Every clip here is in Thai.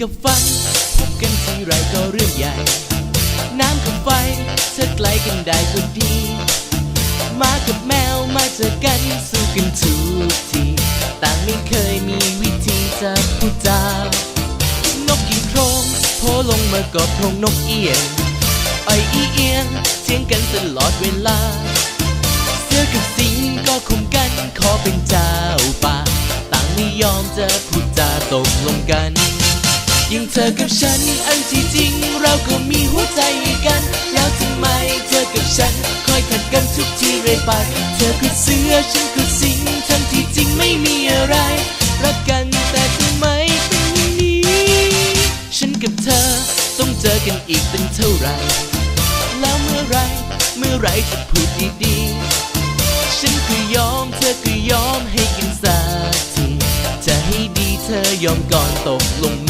กับฟันพบกันทีไรก็เรื่องใหญ่ น้ำกับไฟเธอไกลกันได้ก็ดี มากับแมวมาเจอกันสู้กันทุกที ต่างไม่เคยมีวิธีจะพูดจานกกินโครงโผล่ลงมากอบโพรงนกเอียงอ้อยอีเอียงเถียงกันตลอดเวลา เสือกับสิงก็คุมกันขอเป็นเจ้าป่า ต่างไม่ยอมจะพูดจาตกลงกัน ยิ่งเธอกับฉันอันที่จริง เราก็มีหัวใจกัน แล้วทำไมเธอกับฉัน คอยขัดกันทุกทีเรื่อยไป เธอคือเสือฉันคือสิงทั้งที่จริงไม่มีอะไร รักกันแต่ทำไมเป็นอย่างนี้ ฉันกับเธอต้องเจอกันอีกเป็นเท่าไหรแล้วเมื่อไรเมื่อไรจะพูดดีๆ ฉันคือยอมเธอคือยอมให้กันสักทีจะให้ดีเธอยอมก่อนตกลง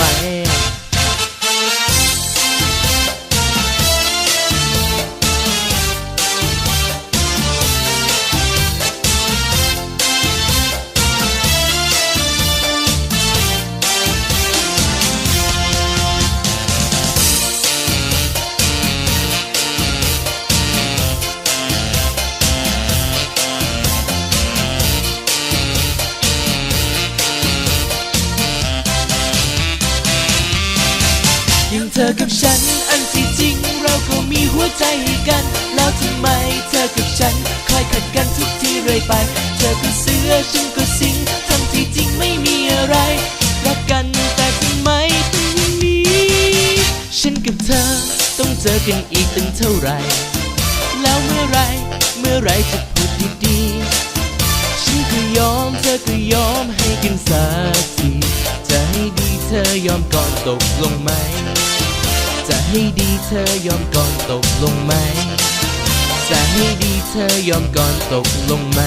ยังเธอกับฉัน อันที่จริงเราก็มีหัวใจให้กัน แล้วทำไมเธอกับฉัน คอยขัดกันทุกทีเรื่อยไป เธอก็เสือฉันก็สิงทั้งที่จริงไม่มีอะไร รักกันแต่ทำไมเป็นอย่างนี้ ฉันกับเธอต้องเจอกันอีกตั้งเท่าไหรแล้วเมื่อไรเมื่อไรจะพูดดีๆฉันก็ยอมเธอก็ยอมให้กันสัก ยอมก่อนตกลงไหม จะให้ดีเธอยอมก่อนตกลงไหม จะให้ดีเธอยอมก่อนตกลงไหม